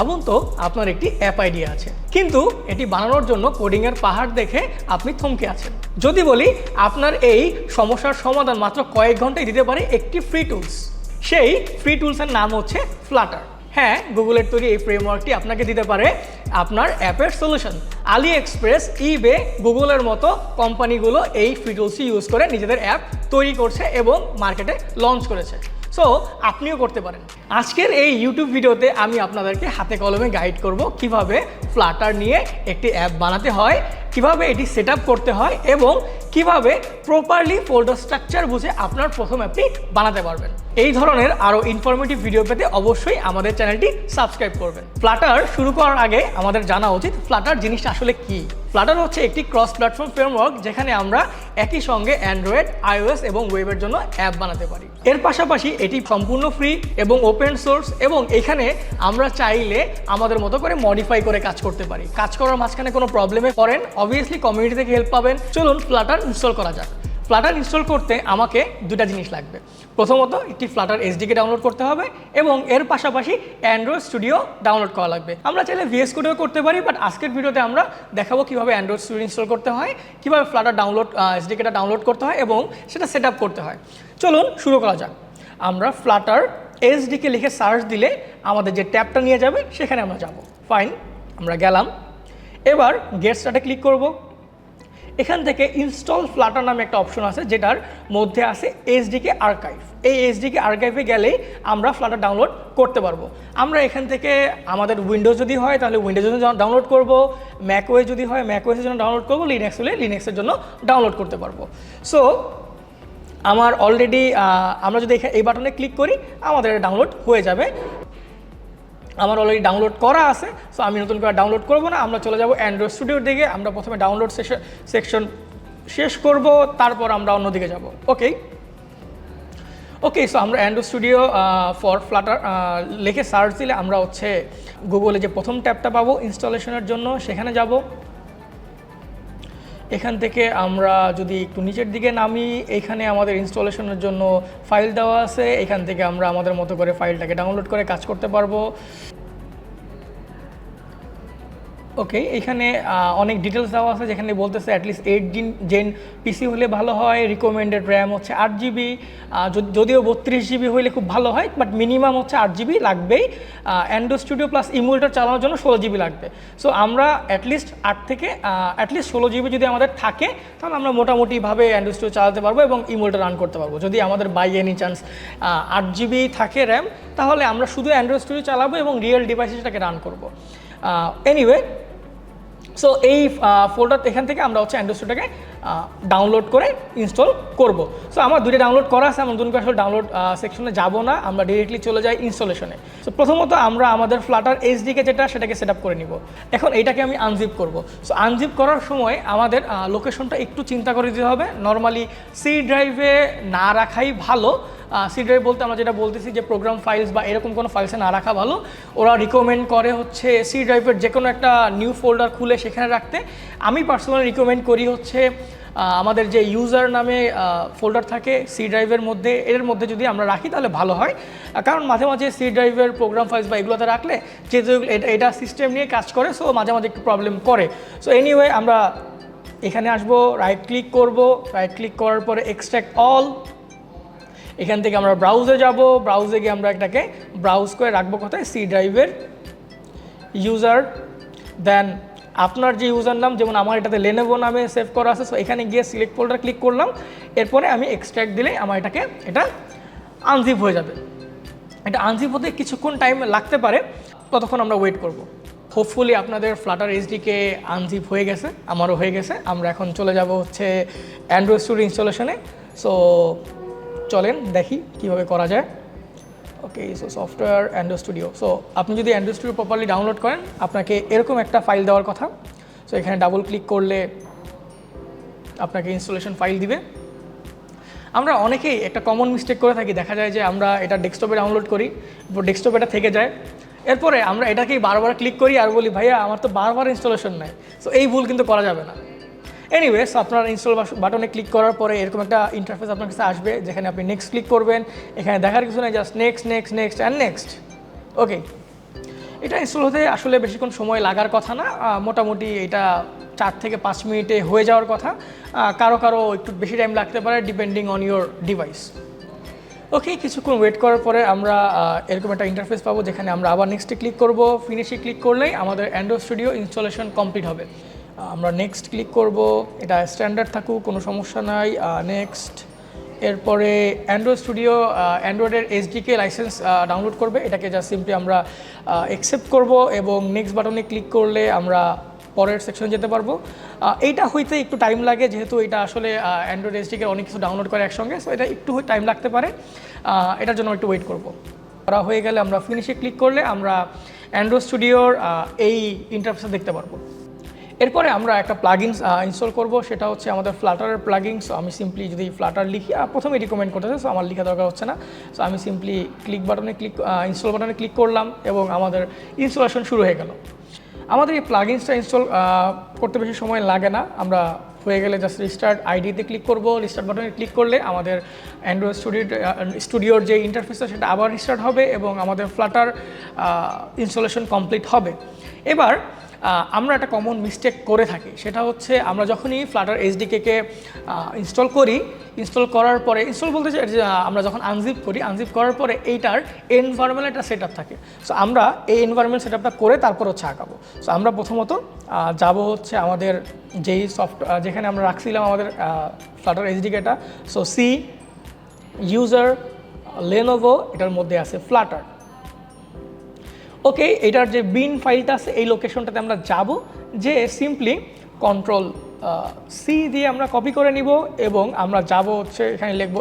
ভাবুন তো, আপনার একটি অ্যাপ আইডিয়া আছে। কিন্তু এটি বানানোর জন্য কোডিংয়ের পাহাড় দেখে আপনি থমকে আছেন। যদি বলি, আপনার এই সমস্যার সমাধান মাত্র কয়েক ঘন্টায় দিতে পারে একটি ফ্রি টুলস সেই ফ্রি টুলসের নাম হচ্ছে ফ্লাটার হ্যাঁ গুগলের তৈরি এই ফ্রেমওয়ার্কটি আপনাকে দিতে পারে আপনার অ্যাপের সলিউশন আলি এক্সপ্রেস ইবে গুগলের মতো কোম্পানিগুলো এই ফ্রি ইউজ করে নিজেদের অ্যাপ তৈরি করছে এবং মার্কেটে লঞ্চ করেছে। সো আপনিও করতে পারেন। আজকের এই ইউটিউব ভিডিওতে আমি আপনাদেরকে হাতে কলমে গাইড করব কীভাবে ফ্লাটার নিয়ে একটি অ্যাপ বানাতে হয় কীভাবে এটি সেট করতে হয় এবং কীভাবে প্রপারলি ফোল্ডার স্ট্রাকচার বুঝে আপনার প্রথম অ্যাপটি বানাতে পারবেন। এই ধরনের আরও ইনফরমেটিভ ভিডিও পেতে অবশ্যই আমাদের চ্যানেলটি সাবস্ক্রাইব করবেন। ফ্লাটার শুরু করার আগে আমাদের জানা উচিত ফ্লাটার জিনিসটা আসলে কি? ফ্লাটার হচ্ছে একটি ক্রস প্ল্যাটফর্ম ফ্রেমওয়ার্ক যেখানে আমরা একই সঙ্গে অ্যান্ড্রয়েড আইওএস এবং ওয়েবের জন্য অ্যাপ বানাতে পারি। এর পাশাপাশি এটি সম্পূর্ণ ফ্রি এবং ওপেন সোর্স এবং এখানে আমরা চাইলে আমাদের মতো করে মডিফাই করে কাজ করতে পারি। কাজ করার মাঝখানে কোনো প্রবলেমে পড়েন অবভিয়াসলি কমিউনিটি থেকে হেল্প পাবেন। চলুন ফ্লাটার ইনস্টল করা যাক। ফ্লাটার ইনস্টল করতে আমাকে দুটা জিনিস লাগবে। প্রথমত, একটি ফ্লাটার এসডিকে ডাউনলোড করতে হবে এবং এর পাশাপাশি অ্যান্ড্রয়েড স্টুডিও ডাউনলোড করা লাগবে। আমরা চাইলে ভিএস কোডেও করতে পারি বাট আজকের ভিডিওতে আমরা দেখাবো কীভাবে অ্যান্ড্রয়েড স্টুডিও ইনস্টল করতে হয়, কীভাবে ফ্লাটার ডাউনলোড এসডিকেটা ডাউনলোড করতে হয় এবং সেটা সেট করতে হয়। চলুন শুরু করা যাক। আমরা ফ্লাটার এসডিকে লিখে সার্চ দিলে আমাদের যে ট্যাবটা নিয়ে যাবে, সেখানে আমরা যাব। ফাইন আমরা গেলাম। এবার গেট স্টার্টে ক্লিক করব। এখান থেকে ইনস্টল ফ্লাটার নামে একটা অপশন আছে, যেটার মধ্যে আছে এসডিকে আর্কাইভ এই এসডিকে আর্কাইভে গেলেই আমরা ফ্লাটার ডাউনলোড করতে পারব। আমরা এখান থেকে আমাদের উইন্ডোজ যদি হয়, তাহলে উইন্ডোজ জন্য ডাউনলোড করব। ম্যাকওয়ে যদি হয় ম্যাকওয়েসের জন্য ডাউনলোড করব। লিনাক্স হলে লিনাক্সের জন্য ডাউনলোড করতে পারব। সো আমার অলরেডি আমরা যদি এই বাটনে ক্লিক করি, আমাদের ডাউনলোড হয়ে যাবে। আমার অলরেডি ডাউনলোড করা আছে সো আমি নতুন করে ডাউনলোড করব না, আমরা চলে যাব অ্যান্ড্রয়েড স্টুডিওর দিকে, আমরা প্রথমে ডাউনলোড সেকশন শেষ করব, তারপর আমরা অন্যদিকে যাব ওকে ওকে সো আমরা অ্যান্ড্রয়েড স্টুডিও ফর ফ্লাটার লিখে সার্চ দিলে আমরা হচ্ছে গুগলে যে প্রথম ট্যাবটা পাবো ইনস্টলেশনের জন্য, সেখানে যাব। এখান থেকে আমরা যদি একটু নিচের দিকে নামি, এখানে আমাদের ইনস্টলেশনের জন্য ফাইল দেওয়া আছে। এখান থেকে আমরা আমাদের মতো করে ফাইলটাকে ডাউনলোড করে কাজ করতে পারব। ওকে এখানে অনেক ডিটেলস দেওয়া আছে যেখানে বলতেছে at least eight gen gen PC হলে ভালো হয় রিকমেন্ডেড র্যাম হচ্ছে আট জিবি যদিও বত্রিশ জিবি হলে খুব ভালো হয় বাট মিনিমাম হচ্ছে আট জিবি লাগবেই অ্যান্ড্রো স্টুডিও প্লাস ইমুলেটার চালানোর জন্য ষোলো জিবি লাগবে। সো আমরা অ্যাটলিস্ট আট থেকে অ্যাটলিস্ট ষোলো জিবি যদি আমাদের থাকে, তাহলে আমরা মোটামুটিভাবে অ্যান্ড্রো স্টুডিও চালাতে পারব এবং ইমুলেটার রান করতে পারব। যদি আমাদের বাই এনি চান্স আট জিবি থাকে র্যাম তাহলে আমরা শুধু অ্যান্ড্রয়েড স্টুডিও চালাবো এবং রিয়েল ডিভাইসে সেটাকে রান করব। এনিওয়ে সো এই ফোল্ডার এখান থেকে আমরা হচ্ছে অ্যান্ড্রয়েডটাকে ডাউনলোড করে ইনস্টল করব। সো আমার দুটো ডাউনলোড করা আছে আমরা করে আসলে ডাউনলোড সেকশনে যাব না, আমরা ডিরেক্টলি চলে যাই ইনস্টলেশনে সো প্রথমত আমরা আমাদের ফ্লাটার এইচডিকে যেটা, সেটাকে সেট করে নিব। এখন এইটাকে আমি আনজিপ করব। সো আনজিপ করার সময় আমাদের লোকেশনটা একটু চিন্তা করে দিতে হবে। নর্মালি সি ড্রাইভে না রাখাই ভালো সি ড্রাইভ বলতে আমরা যেটা বলতেছি যে প্রোগ্রাম ফাইলস বা এরকম কোনো ফাইলসে না রাখা ভালো। ওরা রিকমেন্ড করে হচ্ছে সি ড্রাইভের যে কোনো একটা নিউ ফোল্ডার খুলে সেখানে রাখতে। আমি পার্সোনালি রিকমেন্ড করি হচ্ছে আমাদের যে ইউজার নামে ফোল্ডার থাকে সি ড্রাইভের মধ্যে এর মধ্যে যদি আমরা রাখি তাহলে ভালো হয়। কারণ মাঝে মাঝে সি ড্রাইভের প্রোগ্রাম ফাইলস বা এগুলোতে রাখলে যেহেতু এটা- সিস্টেম নিয়ে কাজ করে সো মাঝে মাঝে একটু প্রবলেম করে। সো এনিওয়ে আমরা এখানে আসব রাইট ক্লিক করব রাইট ক্লিক করার পরে এক্সট্রাক্ট অল এখান থেকে আমরা ব্রাউজে যাব। ব্রাউজে গিয়ে আমরা এটাকে ব্রাউজ করে রাখব কোথায়? সি ড্রাইভের ইউজার দেন আপনার যে ইউজার নাম যেমন আমার এটাতে লেনেভো নামে সেভ করা আছে সো এখানে গিয়ে সিলেক্ট ফোল্ডার ক্লিক করলাম। এরপরে আমি এক্সট্র্যাক্ট দিলে আমার এটাকে এটা আনজিপ হয়ে যাবে। এটা আনজিপ হতে কিছুক্ষণ টাইম লাগতে পারে। ততক্ষণ আমরা ওয়েট করব। হোপফুলি আপনাদের ফ্লাটার এইচডিকে আনজিপ হয়ে গেছে, আমারও হয়ে গেছে। আমরা এখন চলে যাব হচ্ছে অ্যান্ড্রয়েড স্টুডিও ইনস্টলেশনে সো চলেন দেখি কীভাবে করা যায়। Okay so software Android Studio so আপনি যদি অ্যান্ড্রো স্টুডিও প্রপারলি ডাউনলোড করেন, আপনাকে এরকম একটা ফাইল দেওয়ার কথা। সো এখানে ডাবল ক্লিক করলে আপনাকে ইনস্টলেশন ফাইল দিবে। আমরা অনেকেই একটা কমন মিস্টেক করে থাকি। দেখা যায় যে আমরা এটা ডেস্কটপে ডাউনলোড করি ডেস্কটপে এটা থেকে যায়। এরপরে আমরা এটাকেই বারবার ক্লিক করি আর বলি, ভাইয়া, আমার তো বারবার ইনস্টলেশন নাই। সো এই ভুল কিন্তু করা যাবে না। এনিওয়েস আপনার ইনস্টল বাটনে ক্লিক করার পরে এরকম একটা ইন্টারফেস আপনার কাছে আসবে, যেখানে আপনি নেক্সট ক্লিক করবেন। এখানে দেখার কিছু নেই just next next next and next okay এটা ইনস্টল হতে আসলে বেশিক্ষণ সময় লাগার কথা না। মোটামুটি এটা চার থেকে পাঁচ মিনিটে হয়ে যাওয়ার কথা। কারও কারও একটু বেশি টাইম লাগতে পারে depending on your device okay কিছুক্ষণ ওয়েট করার পরে আমরা এরকম একটা ইন্টারফেস পাবো, যেখানে আমরা আবার নেক্সটে ক্লিক করব। ফিনিশে ক্লিক করলেই আমাদের অ্যান্ড্রয়েড স্টুডিও ইনস্টলেশন কমপ্লিট হবে। আমরা নেক্সট ক্লিক করব। এটা স্ট্যান্ডার্ড থাকুক, কোনো সমস্যা নাই। নেক্সট এরপরে অ্যান্ড্রয়েড স্টুডিও অ্যান্ড্রয়েডের এসডিকে লাইসেন্স ডাউনলোড করবে। এটাকে জাস্ট সিম্পলি আমরা অ্যাকসেপ্ট করব এবং নেক্সট বাটনে ক্লিক করলে আমরা পরের সেকশনে যেতে পারব। এইটা হইতে একটু টাইম লাগে, যেহেতু এটা আসলে অ্যান্ড্রয়েড এসডিকে অনেক কিছু ডাউনলোড করে একসঙ্গে সো এটা একটু টাইম লাগতে পারে। এটার জন্য একটু ওয়েট করব। করা হয়ে গেলে আমরা ফিনিশে ক্লিক করলে আমরা অ্যান্ড্রয়েড স্টুডিওর এই ইন্টারফেসে দেখতে পারব। এরপরে আমরা একটা প্লাগিনস ইনস্টল করব, সেটা হচ্ছে আমাদের ফ্লাটারের প্লাগিংস আমি সিম্পলি যদি ফ্লাটার লিখি প্রথমে রিকমেন্ড করতেছে সো আমার লেখা দরকার হচ্ছে না। সো আমি সিম্পলি ক্লিক বাটনে ক্লিক ইনস্টল বাটনে ক্লিক করলাম এবং আমাদের ইনস্টলেশন শুরু হয়ে গেল। আমাদের এই প্লাগিনসটা ইনস্টল করতে বেশি সময় লাগে না। আমরা হয়ে গেলে জাস্ট রিস্টার্ট আইডিতে ক্লিক করব। রিস্টার্ট বাটনে ক্লিক করলে আমাদের অ্যান্ড্রয়েড স্টুডিও স্টুডিওর যে ইন্টারফেসটা সেটা আবার রিস্টার্ট হবে এবং আমাদের ফ্লাটার ইনস্টলেশন কমপ্লিট হবে। এবার আমরা একটা কমন মিস্টেক করে থাকি। সেটা হচ্ছে আমরা যখনই ফ্লাটার এইচডিকে ইনস্টল করি ইনস্টল করার পরে ইনস্টল বলতে চাই আমরা যখন আনজিপ করি আনজিপ করার পরে এইটার এনভায়রনমেন্ট একটা সেট থাকে। সো আমরা এই এনভায়রনমেন্ট সেট করে তারপর হচ্ছে আঁকাবো সো আমরা প্রথমত যাব হচ্ছে আমাদের যেই সফট যেখানে আমরা রাখছিলাম আমাদের ফ্লাটার এইচডিকেটা সো সি ইউজার লেনোভো এটার মধ্যে আছে ফ্লাটার ওকে এটার যে বিন ফাইলটা আছে, এই লোকেশনটাতে আমরা যাব, যে সিম্পলি কন্ট্রোল সি দিয়ে আমরা কপি করে নিব এবং আমরা যাব হচ্ছে, এখানে লিখব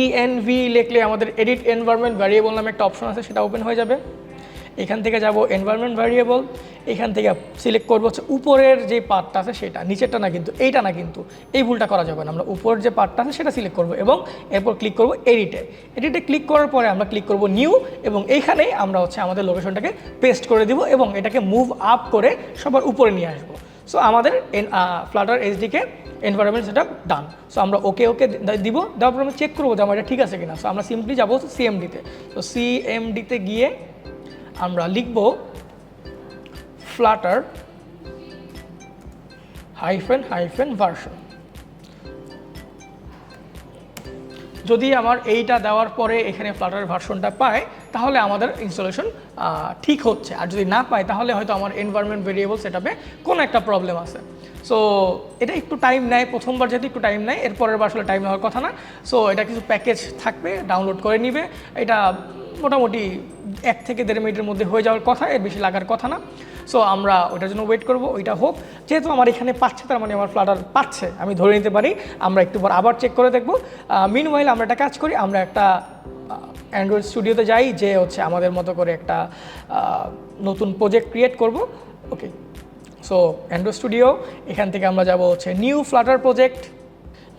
ইএনভি লিখলে আমাদের এডিট এনভায়রনমেন্ট ভ্যারিয়েবল নামে একটা অপশন আছে, সেটা ওপেন হয়ে যাবে। এখান থেকে যাব এনভায়রনমেন্ট ভ্যারিয়েবল এখান থেকে সিলেক্ট করব হচ্ছে উপরের যে পার্টটা আছে সেটা, নিচেরটা না কিন্তু, এইটা না কিন্তু, এই ভুলটা করা যাবে না। আমরা উপরের যে পার্টটা আছে সেটা সিলেক্ট করব এবং এরপর ক্লিক করব এডিটে এডিটে ক্লিক করার পরে আমরা ক্লিক করব নিউ এবং এইখানেই আমরা হচ্ছে আমাদের লোকেশনটাকে পেস্ট করে দিব এবং এটাকে মুভ আপ করে সবার উপরে নিয়ে আসব। সো আমাদের ফ্লাটার এইচডিকে এনভায়রনমেন্ট সেটা ডান সো আমরা ওকে ওকে দিব তারপর আমরা চেক করব যে আমার এটা ঠিক আছে কিনা। সো আমরা সিম্পলি যাব সিএমডিতে তো। সিএমডিতে গিয়ে আমরা লিখব ফ্লাটার হাইফেন হাইফেন ভার্সন যদি আমার এইটা দেওয়ার পরে এখানে ফ্লাটার ভার্সনটা পায়, তাহলে আমাদের ইনস্টলেশন ঠিক হচ্ছে। আর যদি না পায়, তাহলে হয়তো আমার এনভায়রনমেন্ট ভেরিয়েবল সেটাপে কোনো একটা প্রবলেম আছে। সো এটা একটু টাইম নেয়। প্রথমবার যেহেতু একটু টাইম নেয়, এরপরের বার আসলে টাইম নেওয়ার কথা না। সো এটা কিছু প্যাকেজ থাকবে ডাউনলোড করে নিবে। এটা মোটামুটি এক থেকে দেড় মিনিটের মধ্যে হয়ে যাওয়ার কথা, এর বেশি লাগার কথা না। সো আমরা ওইটার জন্য ওয়েট করব, ওইটা হোক। যেহেতু আমার এখানে পাচ্ছে, তার মানে আমার ফ্লাটার পাচ্ছে, আমি ধরে নিতে পারি। আমরা একটু পর আবার চেক করে দেখব। মিন আমরা একটা কাজ করি, আমরা একটা অ্যান্ড্রয়েড স্টুডিওতে যাই, যে হচ্ছে আমাদের মতো করে একটা নতুন প্রজেক্ট ক্রিয়েট করব। ওকে সো অ্যান্ড্রয়েড স্টুডিও এখান থেকে আমরা যাব হচ্ছে নিউ ফ্লাটার প্রজেক্ট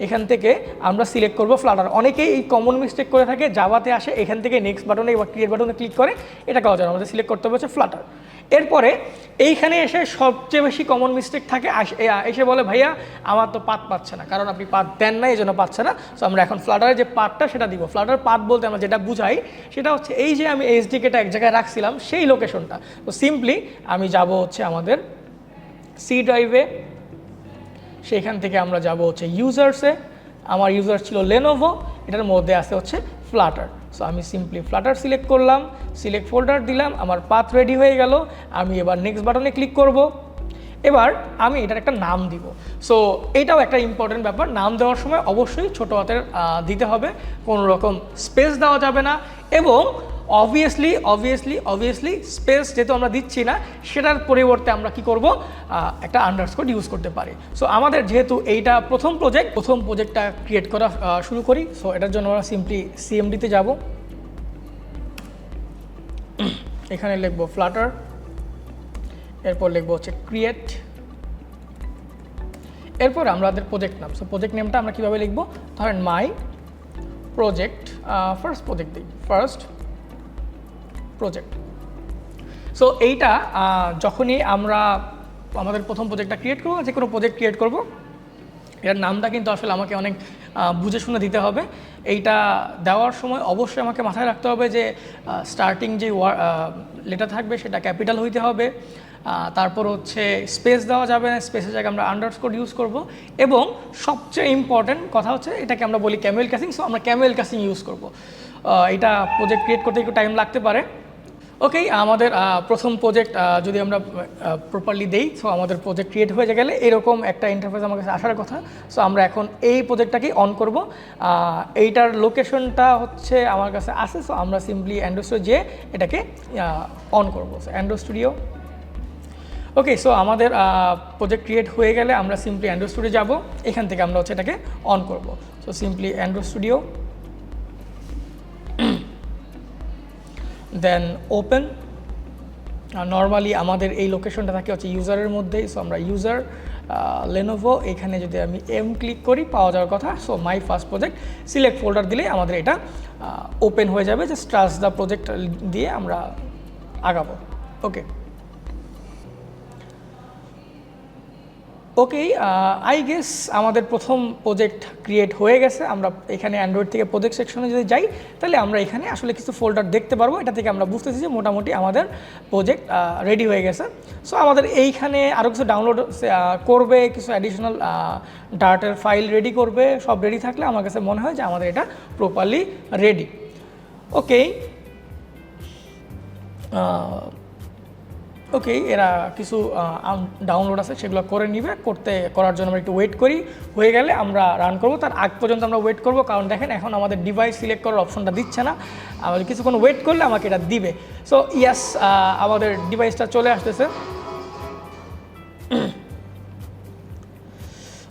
এখান থেকে আমরা সিলেক্ট করব ফ্লাটার অনেকেই এই কমন মিস্টেক করে থাকে জাভাতে আসে, এখান থেকে নেক্সট বাটনে বা ক্রিয়েট বাটনে ক্লিক করে, এটা করা যায় আমাদের সিলেক্ট করতে হবে হচ্ছে ফ্লাটার এরপরে এইখানে এসে সবচেয়ে বেশি কমন মিস্টেক থাকে এসে বলে, ভাইয়া, আমার তো পাত পাচ্ছে না। কারণ আপনি পাত দেন না এই জন্য পাচ্ছে না। সো আমরা এখন ফ্লাটারের যে পাতটা, সেটা দিব। ফ্লাটার পাত বলতে আমরা যেটা বুঝাই, সেটা হচ্ছে এই যে আমি এইচডিকেটা এক জায়গায় রাখছিলাম, সেই লোকেশনটা তো সিম্পলি আমি যাব হচ্ছে আমাদের সি ড্রাইভে সেখান থেকে আমরা যাব হচ্ছে ইউজার্সে আমার ইউজার ছিল লেনোভো এটার মধ্যে আছে হচ্ছে ফ্লাটার সো আমি সিম্পলি ফ্লাটার সিলেক্ট করলাম সিলেক্ট ফোল্ডার দিলাম, আমার পাথ রেডি হয়ে গেল। আমি এবার নেক্সট বাটনে ক্লিক করব। এবার আমি এটার একটা নাম দিব। সো এটাও একটা ইম্পর্টেন্ট ব্যাপার। নাম দেওয়ার সময় অবশ্যই ছোটো হাতের দিতে হবে। কোনো রকম স্পেস দেওয়া যাবে না এবং অবভিয়াসলি অবভিয়াসলি অবভিয়াসলি স্পেস যেহেতু আমরা দিচ্ছি না, সেটার পরিবর্তে আমরা কি করব? একটা আন্ডারস্কোর ইউজ করতে পারি। সো আমাদের যেহেতু এইটা প্রথম প্রজেক্ট প্রথম প্রজেক্টটা ক্রিয়েট করা শুরু করি। সো এটার জন্য আমরা সিম্পলি সিএমডিতে যাব। এখানে লিখব ফ্লাটার এরপর লিখব হচ্ছে ক্রিয়েট এরপর আমাদের প্রজেক্ট নাম সো প্রজেক্ট নেমটা আমরা কীভাবে লিখব? ধরেন মাই প্রজেক্ট ফার্স্ট প্রজেক্ট দিই। ফার্স্ট প্রজেক্ট সো এইটা যখনই আমরা আমাদের প্রথম প্রজেক্টটা ক্রিয়েট করব যে কোনো প্রজেক্ট ক্রিয়েট করব, এর নামটা কিন্তু আসলে আমাকে অনেক বুঝে শুনে দিতে হবে। এইটা দেওয়ার সময় অবশ্যই আমাকে মাথায় রাখতে হবে যে স্টার্টিং যে লেটার থাকবে, সেটা ক্যাপিটাল হইতে হবে। তারপর হচ্ছে স্পেস দেওয়া যাবে না স্পেসের জায়গায় আমরা আন্ডারস্কোর ইউজ করব। এবং সবচেয়ে ইম্পর্ট্যান্ট কথা হচ্ছে, এটাকে আমরা বলি ক্যামেল কাসিং সো আমরা ক্যামেল কাসিং ইউজ করব। এটা প্রজেক্ট ক্রিয়েট করতে একটু টাইম লাগতে পারে। ওকেই আমাদের প্রথম প্রজেক্ট যদি আমরা প্রপারলি দেই সো আমাদের প্রজেক্ট ক্রিয়েট হয়ে গেলে এরকম একটা ইন্টারফেস আমার কাছে আসার কথা। সো আমরা এখন এই প্রজেক্টটাকেই অন করব। এইটার লোকেশনটা হচ্ছে আমার কাছে আছে সো আমরা সিম্পলি অ্যান্ড্রয়েড স্টুডিও যেয়ে এটাকে অন করব। So Android Studio okay so আমাদের প্রজেক্ট ক্রিয়েট হয়ে গেলে আমরা সিম্পলি অ্যান্ড্রয়েড স্টুডিও যাব। এখান থেকে আমরা হচ্ছে এটাকে অন করব। So simply Android Studio then open normally আমাদের এই লোকেশনটা থাকে হচ্ছে ইউজারের মধ্যেই সো আমরা ইউজার লেনোভো এখানে যদি আমি এম ক্লিক করি, পাওয়া যাওয়ার কথা। So my first project select folder দিলে আমাদের এটা ওপেন হয়ে যাবে। জাস্ট ট্রাস্ট দ্য প্রজেক্ট দিয়ে আমরা আগাবো। ওকে ওকে আই গেস আমাদের প্রথম প্রজেক্ট ক্রিয়েট হয়ে গেছে। আমরা এখানে অ্যান্ড্রয়েড থেকে প্রজেক্ট সেকশনে যদি যাই, তাহলে আমরা এখানে আসলে কিছু ফোল্ডার দেখতে পারব। এটা থেকে আমরা বুঝতেছি যে মোটামুটি আমাদের প্রজেক্ট রেডি হয়ে গেছে। সো আমাদের এইখানে আরও কিছু ডাউনলোড করবে, কিছু অ্যাডিশনাল ডাটার ফাইল রেডি করবে, সব রেডি থাকলে আমার কাছে মনে হয় যে আমাদের এটা প্রপারলি রেডি ওকে ওকে এরা কিছু ডাউনলোড আছে, সেগুলো করে নিবে, করতে, করার জন্য আমরা একটু ওয়েট করি। হয়ে গেলে আমরা রান করব। তার আগ পর্যন্ত আমরা ওয়েট করব। কারণ দেখেন, এখন আমাদের ডিভাইস সিলেক্ট করার অপশনটা দিচ্ছে না। আমাদের কিছুক্ষণ ওয়েট করলে আমাকে এটা দিবে। সো ইয়াস আমাদের ডিভাইসটা চলে আসতেছে।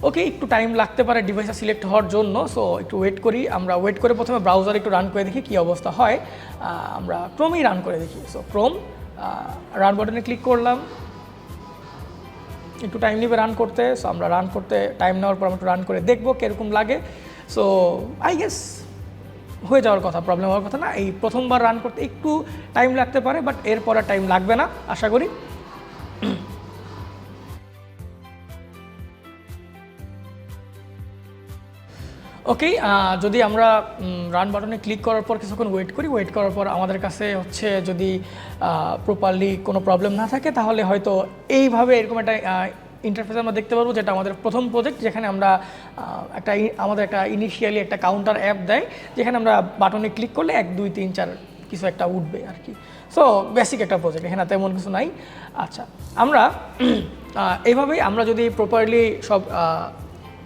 ওকে একটু টাইম লাগতে পারে ডিভাইসটা সিলেক্ট হওয়ার জন্য। সো একটু ওয়েট করি। আমরা ওয়েট করে প্রথমে ব্রাউজার একটু রান করে দেখি কী অবস্থা হয়। আমরা ক্রোমেই রান করে দেখি। সো ক্রোম রান বাটনে ক্লিক করলাম। একটু টাইম নিবে রান করতে সো আমরা রান করতে টাইম নেওয়ার পর আমরা একটু রান করে দেখব কীরকম লাগে। সো আই গেস হয়ে যাওয়ার কথা প্রবলেম হওয়ার কথা না। এই প্রথমবার রান করতে একটু টাইম লাগতে পারে বাট এরপরে টাইম লাগবে না, আশা করি। ওকে যদি আমরা রান বাটনে ক্লিক করার পর কিছুক্ষণ ওয়েট করি ওয়েট করার পর আমাদের কাছে হচ্ছে যদি প্রপারলি কোনো প্রবলেম না থাকে, তাহলে হয়তো এইভাবে এরকম একটা ইন্টারফেস আমরা দেখতে পারব, যেটা আমাদের প্রথম প্রজেক্ট যেখানে আমরা একটা আমাদের একটা ইনিশিয়ালি একটা কাউন্টার অ্যাপ দেয়, যেখানে আমরা বাটনে ক্লিক করলে এক, দুই, তিন, চার কিছু একটা উঠবে আর কি সো বেসিক একটা প্রজেক্ট এখানে তেমন কিছু নাই। আচ্ছা আমরা এইভাবেই আমরা যদি প্রপারলি সব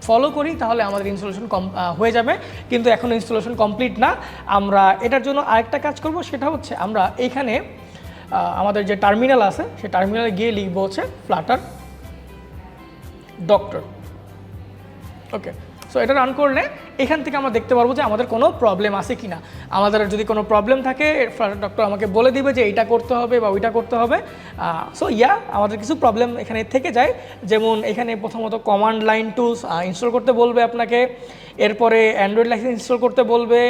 ফলো করি, তাহলে আমাদের ইনস্টলেশন কম হয়ে যাবে। কিন্তু এখন ইনস্টলেশন কমপ্লিট না। আমরা এটার জন্য আরেকটা কাজ করব, সেটা হচ্ছে আমরা এইখানে আমাদের যে টার্মিনাল আছে, সেই টার্মিনালে গিয়ে লিখব হচ্ছে ফ্লাটার ডক্টর ওকে সো এটা রান করলে এখান থেকে আমরা দেখতে পারব যে আমাদের কোনো প্রবলেম আছে কি না আমাদের যদি কোনো প্রবলেম থাকে ডক্টর আমাকে বলে দিবে যে এইটা করতে হবে বা ওইটা করতে হবে। সো ইয়া আমাদের কিছু প্রবলেম এখানে থেকে যায়। যেমন এখানে প্রথমত কমান্ড লাইন টুলস ইনস্টল করতে বলবে আপনাকে। এরপরে অ্যান্ড্রয়েড লাইসেন্স ইনস্টল করতে বলবে,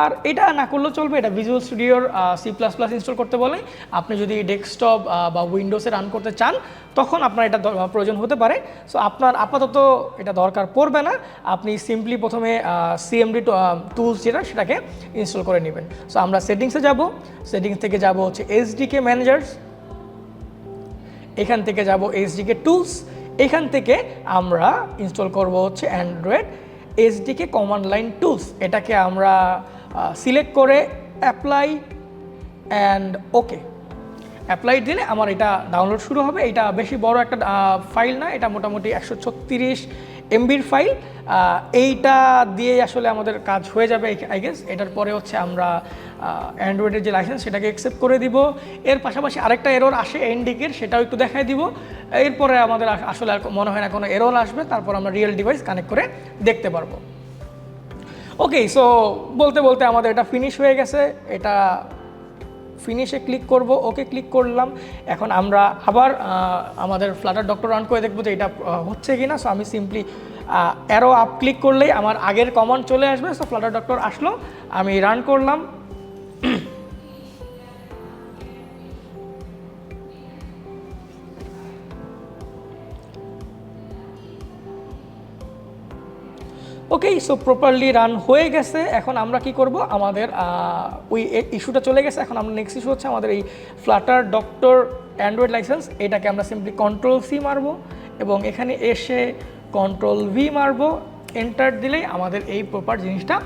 আর এটা না করলেও চলবে, এটা ভিজুয়াল স্টুডিওর সি প্লাস প্লাস ইনস্টল করতে বলে। আপনি যদি ডেস্কটপ বা উইন্ডোজে রান করতে চান, তখন আপনার এটা প্রয়োজন হতে পারে। সো আপনার আপাতত এটা দরকার পড়বে না। আপনি সিম্পলি প্রথমে সিএমডি টুলস যেটা, সেটাকে ইনস্টল করে নেবেন। সো আমরা সেটিংসে যাব। সেটিংস থেকে যাব হচ্ছে এইচডিকে ম্যানেজার্স এখান থেকে যাব এইচডিকে টুলস এখান থেকে আমরা ইনস্টল করব হচ্ছে Android SDK command line tools এটাকে আমরা সিলেক্ট করে অ্যাপ্লাই অ্যান্ড ওকে অ্যাপ্লাই দিলে আমার এটা ডাউনলোড শুরু হবে। এটা বেশি বড় একটা ফাইল না, এটা মোটামুটি একশো ছত্রিশ এমবির ফাইল এইটা দিয়ে আসলে আমাদের কাজ হয়ে যাবে আই গেস এটার পরে হচ্ছে আমরা অ্যান্ড্রয়েডের যে লাইসেন্স সেটাকে অ্যাকসেপ্ট করে দিব। এর পাশাপাশি আরেকটা এরর আসে এনডিকের সেটাও একটু দেখাই দিব। এরপরে আমাদের আসলে আর মনে হয় না কোনো এরর আসবে, তারপর আমরা রিয়েল ডিভাইস কানেক্ট করে দেখতে পারব। ওকে সো বলতে বলতে আমাদের এটা ফিনিশ হয়ে গেছে। এটা ফিনিশে ক্লিক করব, ওকে ক্লিক করলাম। এখন আমরা আবার আমাদের ফ্লাটার ডক্টর রান করে দেখব যে এটা হচ্ছে কি না সো আমি সিম্পলি অ্যারো আপ ক্লিক করলেই আমার আগের কমান্ড চলে আসবে। সো ফ্লাটার ডক্টর আসলো, আমি রান করলাম। ওকে সো প্রপারলি রান হয়ে গেছে। এখন আমরা কি করব? আমাদের ওই ইস্যুটা চলে গেছে। এখন আমরা নেক্সট ইস্যু হচ্ছে আমাদের এই ফ্লাটার ডক্টর অ্যান্ড্রয়েড লাইসেন্স এটাকে আমরা সিম্পলি কন্ট্রোল সি মারবো এবং এখানে এসে কন্ট্রোল ভি মারবো। এন্টার দিলেই আমাদের এই প্রপার জিনিসটা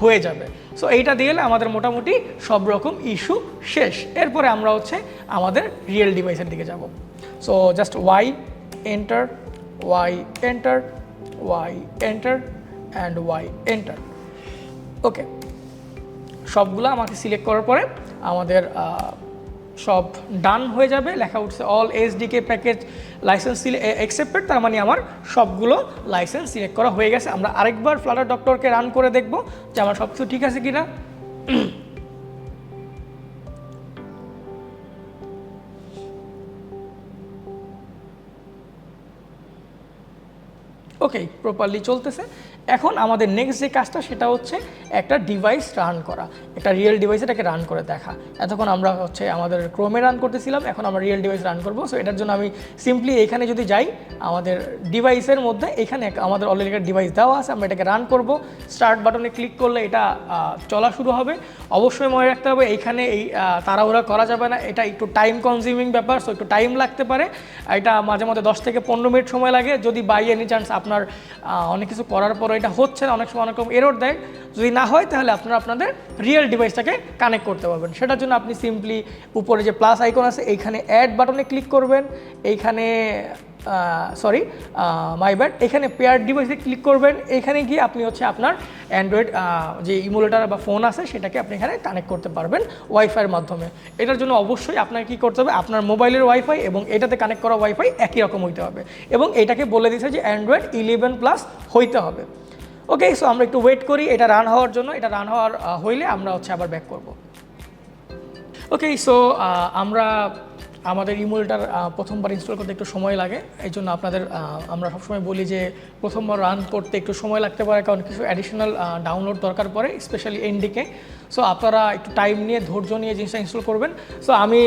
হয়ে যাবে। সো এইটা দিয়ে আমাদের মোটামুটি সব রকম ইস্যু শেষ। এরপরে আমরা হচ্ছে আমাদের রিয়েল ডিভাইসের দিকে যাব। So just Y enter Y enter Y enter and Y enter okay সবগুলো আমাকে সিলেক্ট করার পরে আমাদের সব ডান হয়ে যাবে। লেখা উঠছে all SDK package license accepted তার মানে আমার সবগুলো লাইসেন্স সিলেক্ট করা হয়ে গেছে। আমরা আরেকবার ফ্লাটার ডক্টরকে রান করে দেখব যে আমার সব কিছু ঠিক আছে কিনা। ওকে প্রপারলি চলতেছে। এখন আমাদের নেক্সট যে কাজটা, সেটা হচ্ছে একটা ডিভাইস রান করা। একটা রিয়েল ডিভাইস এটাকে রান করে দেখা। এতক্ষণ আমরা হচ্ছে আমাদের ক্রোমে রান করতেছিলাম, এখন আমরা রিয়েল ডিভাইস রান করব। সো এটার জন্য আমি সিম্পলি এখানে যদি যাই, আমাদের ডিভাইসের মধ্যে এখানে আমাদের অলরেডি একটা ডিভাইস দেওয়া আছে, আমরা এটাকে রান করব। স্টার্ট বাটনে ক্লিক করলে এটা চলা শুরু হবে। অবশ্যই মনে রাখতে হবে, এইখানে এই তাড়াহুড়া করা যাবে না। এটা একটু টাইম কনজিউমিং ব্যাপার সো একটু টাইম লাগতে পারে। এটা মাঝে মধ্যে দশ থেকে পনেরো মিনিট সময় লাগে। যদি বাই এনি চান্স আপনার অনেক কিছু করার পরও এটা হচ্ছে না, অনেক সময় অনেক রকম এরর দেয়। যদি না হয়, তাহলে আপনারা আপনাদের রিয়েল ডিভাইসটাকে কানেক্ট করতে পারবেন। সেটার জন্য আপনি সিম্পলি উপরে যে প্লাস আইকন আছে, এইখানে অ্যাড বাটনে ক্লিক করবেন। এইখানে সরি মাই ব্যাড এখানে পেয়ার ডিভাইসে ক্লিক করবেন। এখানে গিয়ে আপনি হচ্ছে আপনার অ্যান্ড্রয়েড যে ইমুলেটার বা ফোন আছে, সেটাকে আপনি এখানে কানেক্ট করতে পারবেন ওয়াইফাইয়ের মাধ্যমে। এটার জন্য অবশ্যই আপনাকে কী করতে হবে, আপনার মোবাইলের ওয়াইফাই এবং এটাতে কানেক্ট করা ওয়াইফাই একই রকম হইতে হবে। এবং এটাকে বলে দিয়েছে যে অ্যান্ড্রয়েড ইলেভেন প্লাস হইতে হবে। ওকে সো আমরা একটু ওয়েট করি, এটা রান হওয়ার জন্য, এটা রান হওয়ার হইলে আমরা হচ্ছে আবার ব্যাক করব। ওকে সো আমরা আমাদের ইমোলটার প্রথমবার ইনস্টল করতে একটু সময় লাগে, এই জন্য আপনাদের আমরা সবসময় বলি যে প্রথমবার রান করতে একটু সময় লাগতে পারে, কারণ কিছু অ্যাডিশনাল ডাউনলোড দরকার পড়ে স্পেশালি এনডিকে সো আপনারা একটু টাইম নিয়ে, ধৈর্য নিয়ে জিনিসটা ইনস্টল করবেন। সো আমি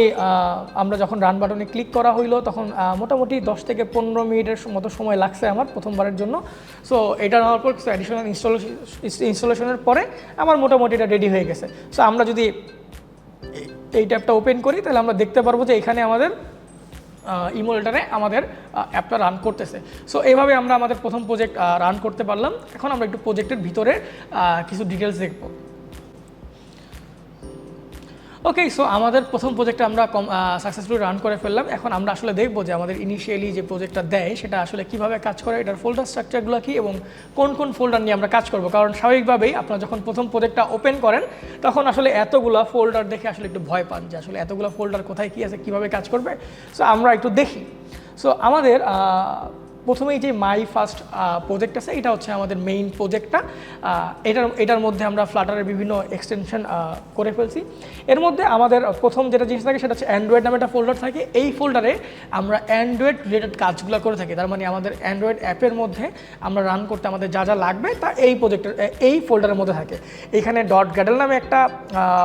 আমরা যখন রান বাটনে ক্লিক করা হইল, তখন মোটামুটি দশ থেকে পনেরো মিনিটের মতো সময় লাগছে আমার প্রথমবারের জন্য। সো এটা নেওয়ার পর কিছু অ্যাডিশনাল ইনস্টলেশন ইনস্টলেশনের পরে আমার মোটামুটি এটা রেডি হয়ে গেছে। সো আমরা যদি এই ট্যাবটা ওপেন করি, তাহলে আমরা দেখতে পারব যে এখানে আমাদের ইমোলটারে আমাদের অ্যাপটা রান করতেছে। সো এইভাবে আমরা আমাদের প্রথম প্রজেক্ট রান করতে পারলাম। এখন আমরা একটু প্রজেক্টের ভিতরে কিছু ডিটেলস দেখব। ওকে সো আমাদের প্রথম প্রজেক্টটা আমরা কম সাকসেসফুলি রান করে ফেললাম। এখন আমরা আসলে দেখব যে আমাদের ইনিশিয়ালি যে প্রজেক্টটা দেয়, সেটা আসলে কীভাবে কাজ করে, এটার ফোল্ডার স্ট্রাকচারগুলো কী এবং কোন কোন ফোল্ডার নিয়ে আমরা কাজ করব। কারণ স্বাভাবিকভাবেই আপনারা যখন প্রথম প্রজেক্টটা ওপেন করেন, তখন আসলে এতগুলো ফোল্ডার দেখে আসলে একটু ভয় পান যে আসলে এতগুলো ফোল্ডার কোথায় কী আছে, কীভাবে কাজ করবে। সো আমরা একটু দেখি। সো আমাদের প্রথমেই যে মাই ফার্স্ট প্রজেক্ট আছে, এটা হচ্ছে আমাদের মেইন প্রজেক্টটা এটার এটার মধ্যে আমরা ফ্লাটারের বিভিন্ন এক্সটেনশন করে ফেলছি। এর মধ্যে আমাদের প্রথম যেটা জিনিস থাকে, সেটা হচ্ছে অ্যান্ড্রয়েড নামে একটা ফোল্ডার থাকে। এই ফোল্ডারে আমরা অ্যান্ড্রয়েড রিলেটেড কাজগুলো করে থাকি। তার মানে আমাদের অ্যান্ড্রয়েড অ্যাপের মধ্যে আমরা রান করতে আমাদের যা যা লাগবে, তা এই প্রজেক্টের এই ফোল্ডারের মধ্যে থাকে। এখানে ডট গ্র্যাডেল নামে একটা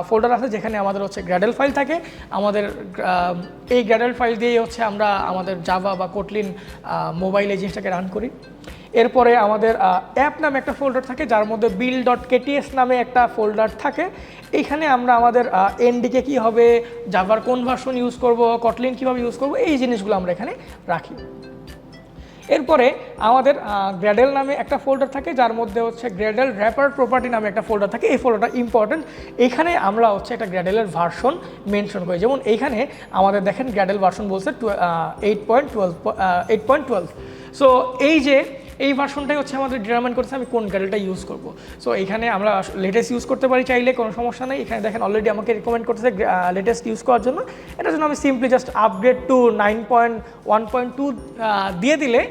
ফোল্ডার আছে, যেখানে আমাদের হচ্ছে গ্র্যাডেল ফাইল থাকে। আমাদের এই গ্র্যাডেল ফাইল দিয়েই হচ্ছে আমরা আমাদের জাভা বা কোটলিন মোবাইলে জিনিসটাকে রান করি। এরপরে আমাদের অ্যাপ নামে একটা ফোল্ডার থাকে, যার মধ্যে বিল ডট কেটিএস নামে একটা ফোল্ডার থাকে। এইখানে আমরা আমাদের এনডিকে কী হবে জাভার কোন ভার্সন ইউজ করব কটলিন কীভাবে ইউজ করব, এই জিনিসগুলো আমরা এখানে রাখি। এরপরে আমাদের গ্র্যাডেল নামে একটা ফোল্ডার থাকে, যার মধ্যে হচ্ছে গ্র্যাডেল র্যাপার প্রপার্টি নামে একটা ফোল্ডার থাকে, এই ফোল্ডারটা ইম্পর্টেন্ট এখানে আমরা হচ্ছে একটা গ্র্যাডেলের ভার্সন মেনশন করি। যেমন এইখানে আমাদের দেখেন গ্র্যাডেল ভার্সন বলছে eight point twelve eight point twelve so এই যে এই ভার্সনটাই হচ্ছে আমাদের ডিটারমাইন করছে, আমি কোন গ্যাডেলটা ইউজ করব? সো এখানে আমরা লেটেস্ট ইউজ করতে পারি চাইলে, কোনো সমস্যা নেই। এখানে দেখেন অলরেডি আমাকে রেকমেন্ড করতেছে লেটেস্ট ইউজ করার জন্য। এটার জন্য আমি simply just upgrade to nine point one point two দিয়ে দিলে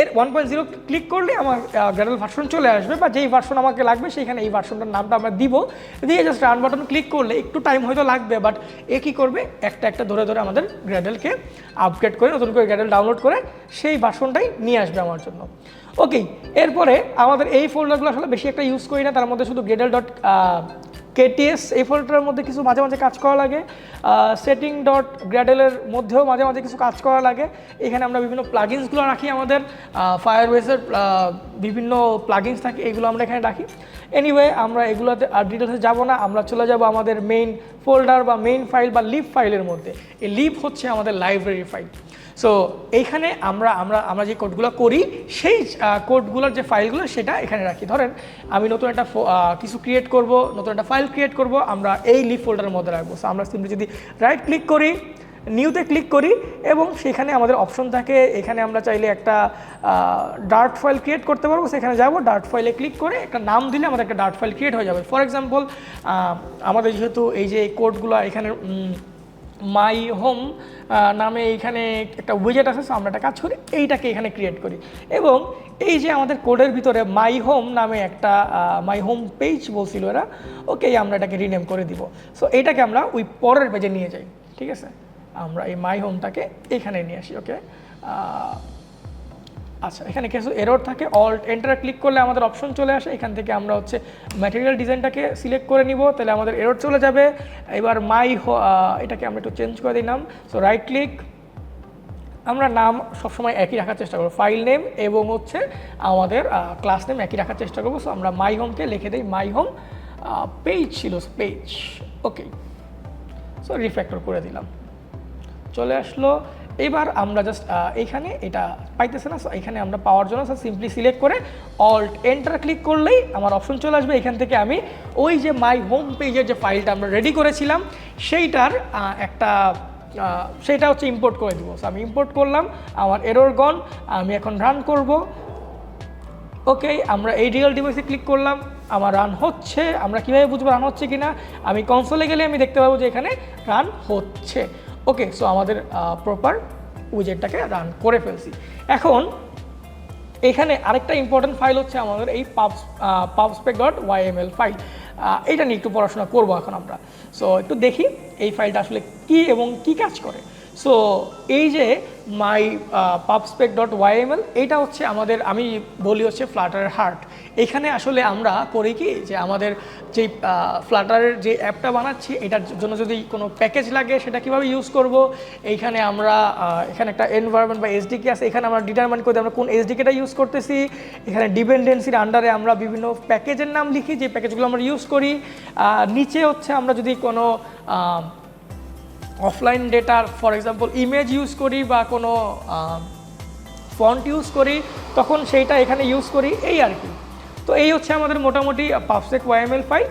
এর ওয়ান পয়েন্ট জিরো ক্লিক করলে আমার গ্র্যাডেল ভার্সন চলে আসবে, বা যেই ভার্সন আমাকে লাগবে সেইখানে এই ভার্সনটার নামটা আমরা দিব। দিয়ে জাস্ট রান বাটন ক্লিক করলে, একটু টাইম হয়তো লাগবে বাট এ কী করবে? একটা একটা ধরে ধরে আমাদের গ্র্যাডেলকে আপগ্রেড করে, নতুন করে গ্র্যাডেল ডাউনলোড করে, সেই ভার্সনটাই নিয়ে আসবে আমার জন্য। ওকে এরপরে আমাদের এই ফোল্ডারগুলো আসলে বেশি একটা ইউজ করি না, তার মধ্যে শুধু গ্রেডেল ডট কেটিএস এই ফোল্ডারের মধ্যে কিছু মাঝে মাঝে কাজ করা লাগে। সেটিং ডট গ্র্যাডেলের মধ্যেও মাঝে মাঝে কিছু কাজ করা লাগে। এখানে আমরা বিভিন্ন প্লাগিংসগুলো রাখি আমাদের ফায়ারবেসের বিভিন্ন প্লাগিংস থাকে, এগুলো আমরা এখানে রাখি। এনিওয়ে আমরা এগুলোতে আর ডিটেলসে যাব না, আমরা চলে যাব আমাদের মেইন ফোল্ডার বা মেইন ফাইল বা লিভ ফাইলের মধ্যে। এই লিভ হচ্ছে আমাদের লাইব্রেরি ফাইল সো এইখানে আমরা আমরা আমরা যে কোডগুলো করি, সেই কোডগুলোর যে ফাইলগুলো সেটা এখানে রাখি। ধরেন, আমি নতুন একটা কিছু ক্রিয়েট করব, নতুন একটা ফাইল ক্রিয়েট করব, আমরা এই লিভ ফোল্ডারের মধ্যে রাখব। সো আমরা সিম্পলি যদি রাইট ক্লিক করি নিউতে ক্লিক করি, এবং সেখানে আমাদের অপশন থাকে, এখানে আমরা চাইলে একটা ডার্ট ফাইল ক্রিয়েট করতে পারব, সেখানে যাব ডার্ট ফাইলে ক্লিক করে একটা নাম দিলে আমাদের একটা ডার্ট ফাইল ক্রিয়েট হয়ে যাবে। ফর এক্সাম্পল আমাদের যেহেতু এই যে কোডগুলো এখানে মাই হোম নামে এইখানে একটা উইজেট আছে সো আমরা একটা কাজ করি, এইটাকে এখানে ক্রিয়েট করি। এবং এই যে আমাদের কোডের ভিতরে মাই হোম নামে একটা মাই হোম পেজ বলছিল এরা, ওকে আমরা এটাকে রিনেম করে দিব। সো এইটাকে আমরা ওই পরের পেজে নিয়ে যাই, ঠিক আছে? আমরা এই মাই হোমটাকে এখানে নিয়ে আসি ওকে আচ্ছা এখানে কিছু এরর থাকে অল্ট এন্টার ক্লিক করলে আমাদের অপশন চলে আসে। এখান থেকে আমরা হচ্ছে ম্যাটেরিয়াল ডিজাইনটাকে সিলেক্ট করে নিব, তাহলে আমাদের এরর চলে যাবে। এবার মাই এটাকে আমরা একটু চেঞ্জ করে দিলাম। সো রাইট ক্লিক আমরা নাম সবসময় একই রাখার চেষ্টা করব ফাইল নেম এবং হচ্ছে আমাদের ক্লাস নেম একই রাখার চেষ্টা করব। সো আমরা মাই হোমকে লিখে দিই মাই হোম পেজ ছিল পেজ ওকে সো রিফ্যাক্টর করে দিলাম। চলে আসলো এবার আমরা জাস্ট এইখানে এটা পাইতেছে না এখানে আমরা পাওয়ার জন্য স্যার সিম্পলি সিলেক্ট করে অল্ট এন্টার ক্লিক করলেই আমার অপশন চলে আসবে। এখান থেকে আমি ওই যে মাই হোম পেজের যে ফাইলটা আমরা রেডি করেছিলাম, সেইটার একটা সেটা হচ্ছে ইম্পোর্ট করে দিব। আমি ইম্পোর্ট করলাম, আমার এরর গন আমি এখন রান করব। ওকে, আমরা এই রিয়েল ডিভাইসে ক্লিক করলাম, আমার রান হচ্ছে, আমরা কীভাবে বুঝব রান হচ্ছে কি না আমি কনসোলে গেলে আমি দেখতে পাবো যে এখানে রান হচ্ছে। ওকে সো আমাদের প্রপার উইজেটটাকে রান করে ফেলছি। এখন এখানে আরেকটা ইম্পর্টেন্ট ফাইল হচ্ছে আমাদের এই পাবস পাবস্পেক ডট ওয়াইএমএল ফাইল এটা নিয়ে একটু পড়াশোনা করব এখন আমরা। সো একটু দেখি এই ফাইলটা আসলে কি এবং কি কাজ করে। সো এই যে মাই পাবস্পেক ডট ওয়াইএমএল এইটা হচ্ছে আমাদের আমি বলি হচ্ছে ফ্লাটারের হার্ট এখানে আসলে আমরা করি কি যে আমাদের যে ফ্লাটারের যে অ্যাপটা বানাচ্ছি এটার জন্য যদি কোনো প্যাকেজ লাগে সেটা কীভাবে ইউজ করব? এইখানে আমরা এখানে একটা এনভায়রনমেন্ট বা এসডিকে আছে এখানে আমরা ডিটারমাইন করি আমরা কোন এসডিকেটা ইউজ করতেছি। এখানে ডিপেন্ডেন্সির আন্ডারে আমরা বিভিন্ন প্যাকেজের নাম লিখি যে প্যাকেজগুলো আমরা ইউজ করি। নিচে হচ্ছে আমরা যদি কোনো আহ, অফলাইন ডেটার ফর এক্সাম্পল ইমেজ ইউজ করি বা কোনো ফন্ট ইউজ করি, তখন সেইটা এখানে ইউজ করি, এই আর কি। তো এই হচ্ছে আমাদের মোটামুটি পাবসেক ওয়াইএমএল ফাইল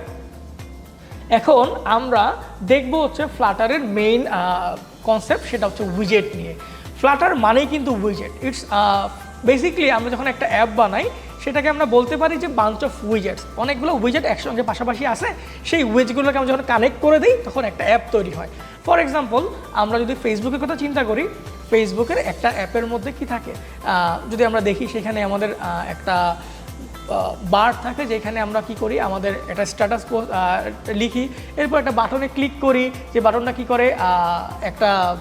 এখন আমরা দেখব হচ্ছে ফ্লাটারের মেইন কনসেপ্ট সেটা হচ্ছে উইজেট নিয়ে। ফ্লাটার মানেই কিন্তু উইজেট ইটস বেসিক্যালি আমরা যখন একটা অ্যাপ বানাই, সেটাকে আমরা বলতে পারি যে বাঞ্চ অফ উইজেটস অনেকগুলো উইজেট একসঙ্গে পাশাপাশি আসে সেই উইজগুলোকে আমরা যখন কানেক্ট করে দিই, তখন একটা অ্যাপ তৈরি হয়। ফর এক্সাম্পল আমরা যদি ফেসবুকের কথা চিন্তা করি ফেসবুকের একটা অ্যাপের মধ্যে কি থাকে? যদি আমরা দেখি সেখানে আমাদের একটা বার থাকে যেখানে আমরা কি করি, আমাদের একটা স্ট্যাটাস লিখি, এরপর একটা বাটনে ক্লিক করি, যে বাটনটা কি করে? একটা,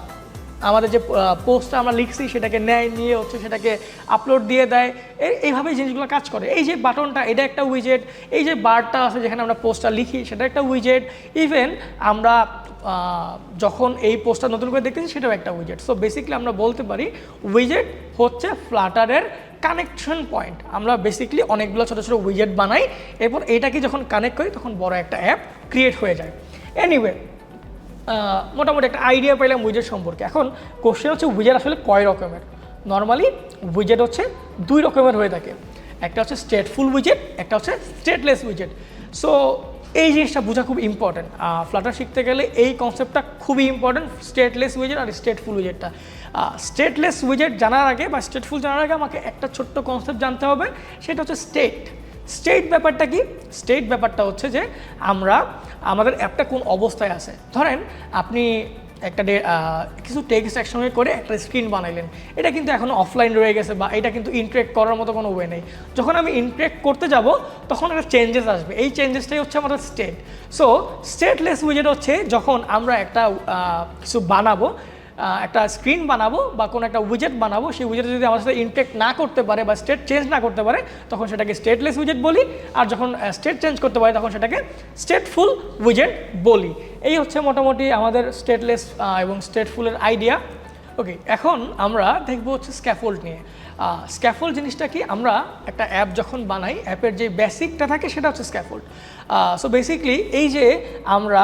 আমাদের যে পোস্টটা আমরা লিখছি সেটাকে নেয়, নিয়ে হচ্ছে সেটাকে আপলোড দিয়ে দেয় এই- এইভাবেই জিনিসগুলো কাজ করে। এই যে বাটনটা এটা একটা উইজেট এই যে বারটা আছে যেখানে আমরা পোস্টটা লিখি, সেটা একটা উইজেট ইভেন আমরা যখন এই পোস্টটা নতুন করে দেখতেছি, সেটাও একটা উইজেট সো বেসিক্যালি আমরা বলতে পারি উইজেট হচ্ছে ফ্লাটারের কানেকশন পয়েন্ট আমরা বেসিক্যালি অনেকগুলো ছোটো ছোটো উইজেট বানাই, এরপর এটাকে যখন কানেক্ট করি, তখন বড় একটা অ্যাপ ক্রিয়েট হয়ে যায়। এনিওয়ে মোটামুটি একটা আইডিয়া পেলাম উইজেট সম্পর্কে। এখন কোশ্চেন হচ্ছে উইজেট আসলে কয় রকমের? নর্মালি উইজেট হচ্ছে দুই রকমের হয়ে থাকে। একটা হচ্ছে স্টেটফুল উইজেট একটা হচ্ছে স্টেটলেস উইজেট সো এই জিনিসটা বোঝা খুব ইম্পর্টেন্ট ফ্লাটার শিখতে গেলে এই কনসেপ্টটা খুবই ইম্পর্টেন্ট স্টেটলেস উইজেট আর স্টেটফুল উইজেটটা স্টেটলেস উইজেট জানার আগে বা স্টেটফুল জানার আগে আমাকে একটা ছোট্ট কনসেপ্ট জানতে হবে, সেটা হচ্ছে স্টেট স্টেট ব্যাপারটা কি? স্টেট ব্যাপারটা হচ্ছে যে আমরা, আমাদের অ্যাপটা কোন অবস্থায় আছে? ধরেন, আপনি একটা কিছু টেক্সট একসঙ্গে করে একটা স্ক্রিন বানাইলেন। এটা কিন্তু এখন অফলাইন রয়ে গেছে বা এটা কিন্তু ইন্টারেক্ট করার মতো কোনো ওয়ে নেই। যখন আমি ইন্টারেক্ট করতে যাব, তখন একটা চেঞ্জেস আসবে। এই চেঞ্জেসটাই হচ্ছে আমাদের স্টেট সো স্টেটলেস উইজেট হচ্ছে যখন আমরা একটা কিছু বানাবো একটা স্ক্রিন বানাবো বা কোনো একটা উইজেট বানাবো, সেই উইজেট যদি আমার সাথে ইনটেক্ট না করতে পারে বা স্টেট চেঞ্জ না করতে পারে, তখন সেটাকে স্টেটলেস উইজেট বলি। আর যখন স্টেট চেঞ্জ করতে পারে, তখন সেটাকে স্টেটফুল উইজেট বলি। এই হচ্ছে মোটামুটি আমাদের স্টেটলেস এবং স্টেটফুলের আইডিয়া ওকে এখন আমরা দেখব হচ্ছে স্ক্যাফোল্ড নিয়ে। স্ক্যাফোল্ড জিনিসটা কি? আমরা একটা অ্যাপ যখন বানাই অ্যাপের যে বেসিকটা থাকে সেটা হচ্ছে স্ক্যাফোল্ড সো বেসিকলি এই যে আমরা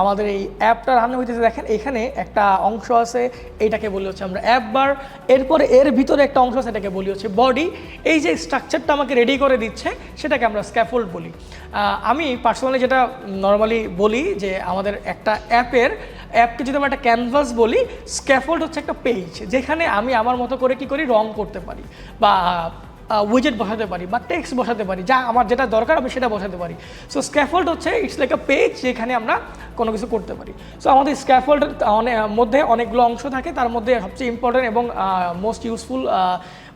আমাদের এই অ্যাপটা রান্না হইতেছে, দেখেন এখানে একটা অংশ আছে এইটাকে বলি হচ্ছে আমরা অ্যাপ বার এরপরে এর ভিতরে একটা অংশ আছে, এটাকে বলি হচ্ছে বডি এই যে স্ট্রাকচারটা আমাকে রেডি করে দিচ্ছে, সেটাকে আমরা স্ক্যাফোল্ড বলি। আমি পার্সোনালি যেটা নর্মালি বলি যে আমাদের একটা অ্যাপের অ্যাপকে যদি আমরা একটা ক্যানভাস বলি স্ক্যাফোল্ড হচ্ছে একটা পেজ যেখানে আমি আমার মতো করে কি করি? রং করতে পারি বা উইজেট বসাতে পারি বা টেক্সট বসাতে পারি, যা আমার যেটা দরকার আমি সেটা বসাতে পারি। সো স্ক্যাফোল্ড হচ্ছে ইটস লাইক আ পেজ যেখানে আমরা কোনো কিছু করতে পারি। সো আমাদের স্ক্যাফোল্ডের মধ্যে অনেকগুলো অংশ থাকে, তার মধ্যে সবচেয়ে ইম্পর্টেন্ট এবং মোস্ট ইউজফুল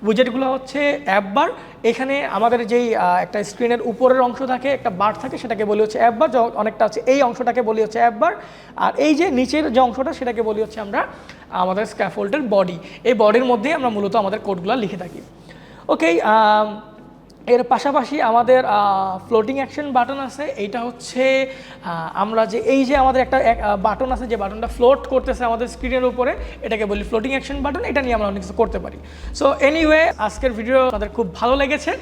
উইজেটগুলো হচ্ছে অ্যাপ বার এখানে আমাদের যেই একটা স্ক্রিনের উপরের অংশ থাকে, একটা বার থাকে, সেটাকে বলি হচ্ছে অ্যাপ বার অনেকটা আছে এই অংশটাকে বলি হচ্ছে অ্যাপ বার আর এই যে নিচের যে অংশটা, সেটাকে বলি হচ্ছে আমরা আমাদের স্ক্যাফোল্ডের বডি এই বডির মধ্যেই আমরা মূলত আমাদের কোডগুলো লিখে থাকি। ওকে এর পাশাপাশি আমাদের ফ্লোটিং অ্যাকশন বাটন আছে, এইটা হচ্ছে আমরা যে এই যে আমাদের একটা বাটন আছে, যে বাটনটা ফ্লোট করতেছে আমাদের স্ক্রিনের উপরে, এটাকে বলি ফ্লোটিং অ্যাকশন বাটন এটা নিয়ে আমরা অনেক কিছু করতে পারি। সো এনিওয়ে আজকের ভিডিও আমাদের খুব ভালো লেগেছে।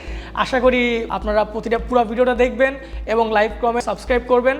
আশা করি আপনারা প্রতিটা, পুরো ভিডিওটা দেখবেন এবং লাইভ কমে সাবস্ক্রাইব করবেন।